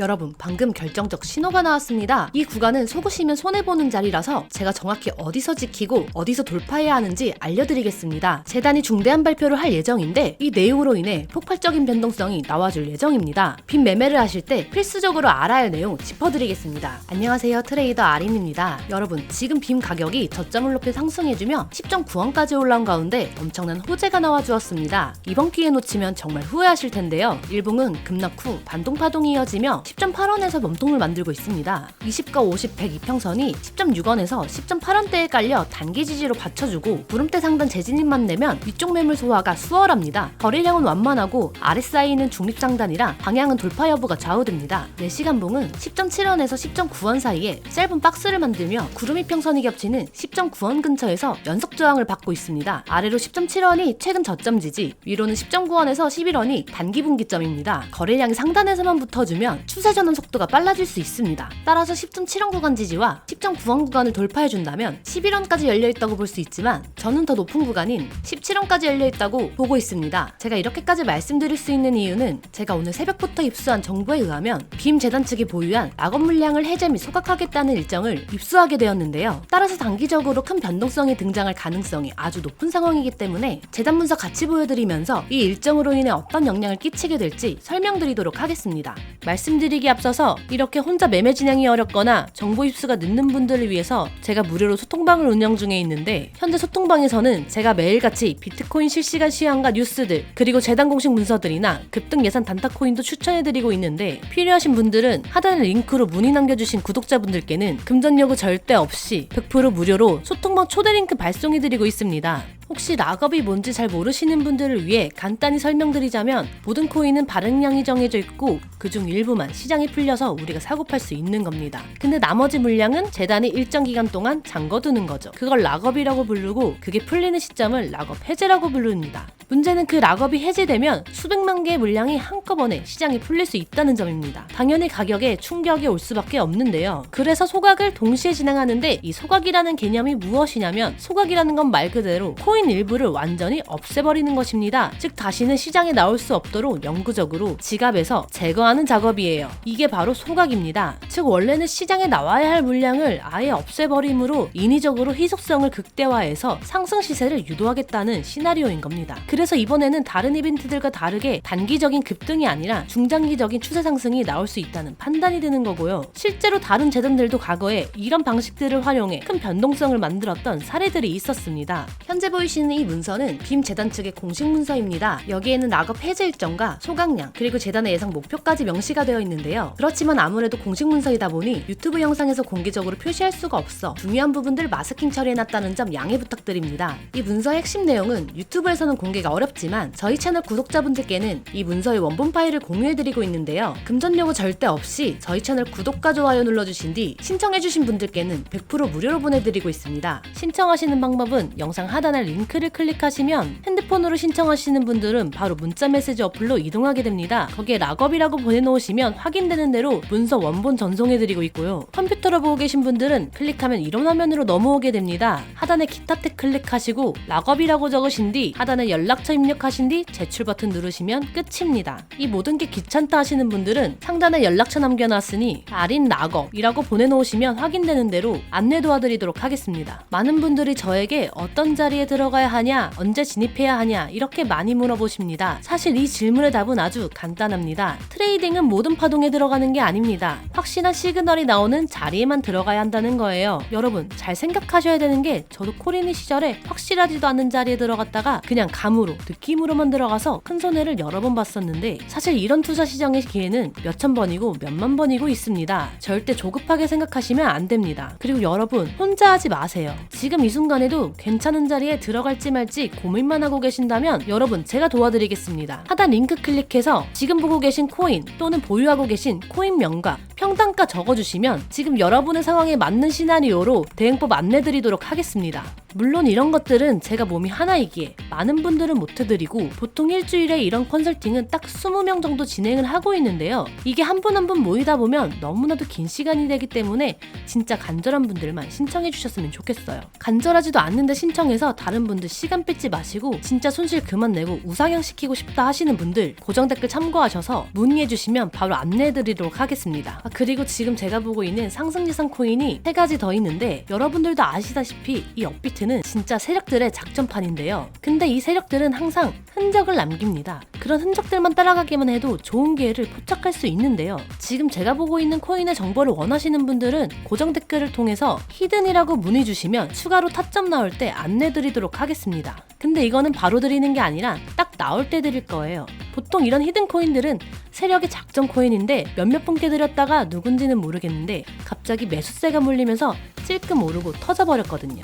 여러분, 방금 결정적 신호가 나왔습니다. 이 구간은 속으시면 손해보는 자리라서 제가 정확히 어디서 지키고 어디서 돌파해야 하는지 알려드리겠습니다. 재단이 중대한 발표를 할 예정인데 이 내용으로 인해 폭발적인 변동성이 나와줄 예정입니다. 빈 매매를 하실 때 필수적으로 알아야 할 내용 짚어드리겠습니다. 안녕하세요. 트레이더 아린입니다. 여러분, 지금 빔 가격이 저점을 높여 상승해주며 10.9원까지 올라온 가운데 엄청난 호재가 나와주었습니다. 이번 기회 놓치면 정말 후회하실 텐데요. 일봉은 급락 후 반동파동이 이어지며 10.8원에서 몸통을 만들고 있습니다. 20과 50, 100 이평선이 10.6원에서 10.8원대에 깔려 단기 지지로 받쳐주고 구름대 상단 재진입만 내면 위쪽 매물 소화가 수월합니다. 거래량은 완만하고 RSI는 중립장단이라 방향은 돌파 여부가 좌우됩니다. 4시간 봉은 10.7원에서 10.9원 사이에 짧은 박스를 만들며 구름 이평선이 겹치는 10.9원 근처에서 연속 저항을 받고 있습니다. 아래로 10.7원이 최근 저점 지지, 위로는 10.9원에서 11원이 단기 분기점입니다. 거래량이 상단에서만 붙어주면 추세 전환 속도가 빨라질 수 있습니다. 따라서 10.7원 구간 지지와 10.9원 구간을 돌파해준다면 11원까지 열려있다고 볼 수 있지만 저는 더 높은 구간인 17원까지 열려있다고 보고 있습니다. 제가 이렇게까지 말씀드릴 수 있는 이유는 제가 오늘 새벽부터 입수한 정보에 의하면 빔 재단 측이 보유한 악업 물량을 해제 및 소각하겠다는 일정을 입수하게 되었는데요. 따라서 단기적으로 큰 변동성이 등장할 가능성이 아주 높은 상황이기 때문에 재단 문서 같이 보여드리면서 이 일정으로 인해 어떤 영향을 끼치게 될지 설명드리도록 하겠습니다. 말씀드 리기 앞서서 이렇게 혼자 매매 진행이 어렵거나 정보 입수가 늦는 분들을 위해서 제가 무료로 소통방을 운영 중에 있는데 현재 소통방에서는 제가 매일같이 비트코인 실시간 시황과 뉴스들 그리고 재단 공식 문서들이나 급등 예산 단타 코인도 추천해드리고 있는데 필요하신 분들은 하단의 링크로 문의 남겨주신 구독자분들께는 금전 요구 절대 없이 100% 무료로 소통방 초대 링크 발송해드리고 있습니다. 혹시 락업이 뭔지 잘 모르시는 분들을 위해 간단히 설명드리자면 모든 코인은 발행량이 정해져 있고 그중 일부만 시장이 풀려서 우리가 사고 팔 수 있는 겁니다. 근데 나머지 물량은 재단이 일정 기간 동안 잠궈두는 거죠. 그걸 락업이라고 부르고 그게 풀리는 시점을 락업 해제라고 부릅니다. 문제는 그 락업이 해제되면 수백만 개의 물량이 한꺼번에 시장이 풀릴 수 있다는 점입니다. 당연히 가격에 충격이 올 수밖에 없는데요. 그래서 소각을 동시에 진행하는데 이 소각이라는 개념이 무엇이냐면 소각이라는 건 말 그대로 코인 일부를 완전히 없애버리는 것입니다. 즉 다시는 시장에 나올 수 없도록 영구적으로 지갑에서 제거하는 작업이에요. 이게 바로 소각입니다. 즉 원래는 시장에 나와야 할 물량을 아예 없애버림으로 인위적으로 희속성을 극대화해서 상승 시세를 유도하겠다는 시나리오인 겁니다. 그래서 이번에는 다른 이벤트들과 다르게 단기적인 급등이 아니라 중장기적인 추세 상승이 나올 수 있다는 판단이 드는 거고요. 실제로 다른 재단들도 과거에 이런 방식들을 활용해 큰 변동성을 만들었던 사례들이 있었습니다. 현재 보이 시는 이 문서는 빔 재단 측의 공식 문서입니다. 여기에는 락업 해제 일정과 소각량 그리고 재단의 예상 목표까지 명시가 되어 있는데요. 그렇지만 아무래도 공식 문서이다 보니 유튜브 영상에서 공개적으로 표시할 수가 없어 중요한 부분들 마스킹 처리해놨다는 점 양해 부탁드립니다. 이 문서의 핵심 내용은 유튜브에서는 공개가 어렵지만 저희 채널 구독자분들께는 이 문서의 원본 파일을 공유해드리고 있는데요. 금전 요구 절대 없이 저희 채널 구독과 좋아요 눌러주신 뒤 신청해주신 분들께는 100% 무료로 보내드리고 있습니다. 신청하시는 방법은 영상 하단에 링크를 클릭하시면 핸드폰으로 신청하시는 분들은 바로 문자 메시지 어플로 이동하게 됩니다. 거기에 락업이라고 보내놓으시면 확인되는 대로 문서 원본 전송해드리고 있고요. 컴퓨터로 보고 계신 분들은 클릭하면 이런 화면으로 넘어오게 됩니다. 하단에 기타 탭 클릭하시고 락업이라고 적으신 뒤 하단에 연락처 입력하신 뒤 제출 버튼 누르시면 끝입니다. 이 모든 게 귀찮다 하시는 분들은 상단에 연락처 남겨놨으니 아린 락업이라고 보내놓으시면 확인되는 대로 안내 도와드리도록 하겠습니다. 많은 분들이 저에게 어떤 자리에 들어 가야 하냐, 언제 진입해야 하냐 이렇게 많이 물어보십니다. 사실 이 질문의 답은 아주 간단합니다. 트레이딩은 모든 파동에 들어가는 게 아닙니다. 확실한 시그널이 나오는 자리에만 들어가야 한다는 거예요. 여러분 잘 생각하셔야 되는 게 저도 코리니 시절에 확실하지도 않은 자리에 들어갔다가 그냥 감으로 느낌으로만 들어가서 큰 손해를 여러 번 봤었는데 사실 이런 투자 시장의 기회는 몇천 번이고 몇만 번이고 있습니다. 절대 조급하게 생각하시면 안 됩니다. 그리고 여러분 혼자 하지 마세요. 지금 이 순간에도 괜찮은 자리에 들어 갈지 말지 고민만 하고 계신다면 여러분 제가 도와드리겠습니다. 하단 링크 클릭해서 지금 보고 계신 코인 또는 보유하고 계신 코인명과 평단가 적어주시면 지금 여러분의 상황에 맞는 시나리오로 대응법 안내드리도록 하겠습니다. 물론 이런 것들은 제가 몸이 하나이기에 많은 분들은 못 해드리고 보통 일주일에 이런 컨설팅은 딱 20명 정도 진행을 하고 있는데요. 이게 한 분 한 분 모이다 보면 너무나도 긴 시간이 되기 때문에 진짜 간절한 분들만 신청해 주셨으면 좋겠어요. 간절하지도 않는데 신청해서 다른 보시는 분들 시간 뺏지 마시고 진짜 손실 그만 내고 우상향 시키고 싶다 하시는 분들 고정 댓글 참고하셔서 문의해 주시면 바로 안내해 드리도록 하겠습니다. 아, 그리고 지금 제가 보고 있는 상승지상 코인이 세 가지 더 있는데 여러분들도 아시다시피 이 업비트는 진짜 세력들의 작전판인데요. 근데 이 세력들은 항상 흔적을 남깁니다. 그런 흔적들만 따라가기만 해도 좋은 기회를 포착할 수 있는데요. 지금 제가 보고 있는 코인의 정보를 원하시는 분들은 고정 댓글을 통해서 히든이라고 문의 주시면 추가로 타점 나올 때 안내 드리도록 하겠습니다. 근데 이거는 바로 드리는 게 아니라 딱 나올 때 드릴 거예요. 보통 이런 히든 코인들은 세력의 작전 코인인데 몇몇 분께 드렸다가 누군지는 모르겠는데 갑자기 매수세가 몰리면서 찔끔 오르고 터져버렸거든요.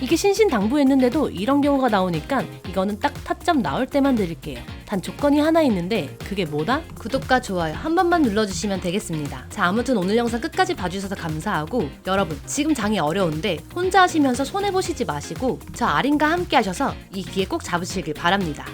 이게 신신당부했는데도 이런 경우가 나오니까 이거는 딱 타점 나올 때만 드릴게요. 단 조건이 하나 있는데 그게 뭐다? 구독과 좋아요 한 번만 눌러주시면 되겠습니다. 자 아무튼 오늘 영상 끝까지 봐주셔서 감사하고 여러분 지금 장이 어려운데 혼자 하시면서 손해보시지 마시고 저 아린과 함께 하셔서 이 기회 꼭 잡으시길 바랍니다.